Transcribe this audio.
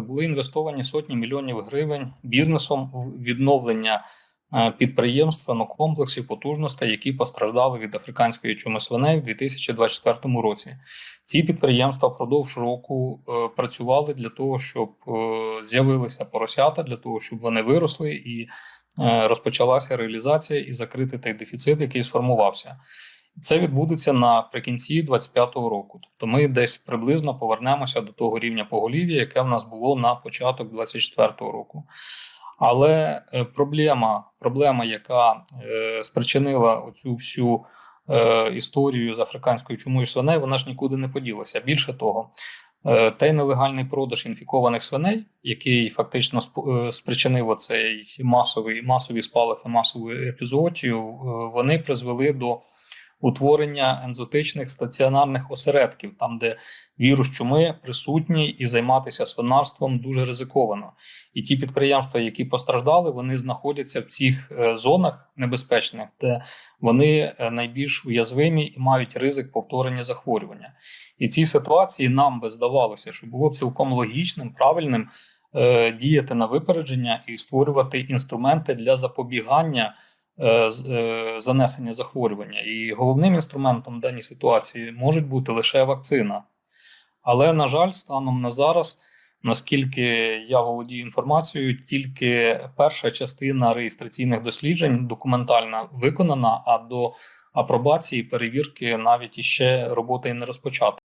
Були інвестовані сотні мільйонів гривень бізнесом в відновлення е, підприємств, ну, комплексів потужностей, які постраждали від африканської чуми свиней в 2024 році. Ці підприємства впродовж року е, працювали для того, щоб е, з'явилися поросята, для того, щоб вони виросли і розпочалася реалізація і закрити той дефіцит, який сформувався. Це відбудеться наприкінці 2025 року. Тобто ми десь приблизно повернемося до того рівня поголів'я, яке в нас було на початок 2024 року. Але е, проблема, проблема, яка е, спричинила оцю всю е, історію з африканською чумою свиней, вона ж нікуди не поділася. Більше того, е, той нелегальний продаж інфікованих свиней, який фактично е, спричинив оцей масовий масові спалахи, масову епізоотію, е, вони призвели до утворення ензотичних стаціонарних осередків, там, де вірус чуми присутній, і займатися свинарством дуже ризиковано. І ті підприємства, які постраждали, вони знаходяться в цих е, зонах небезпечних, де вони е, найбільш уязвимі і мають ризик повторення захворювання. І цій ситуації нам би здавалося, що було б цілком логічним, правильним е, діяти на випередження і створювати інструменти для запобігання занесення захворювання. І головним інструментом в даній ситуації може бути лише вакцина. Але, на жаль, станом на зараз, наскільки я володію інформацією, тільки перша частина реєстраційних досліджень документальна виконана, а до апробації перевірки навіть іще робота і не розпочата.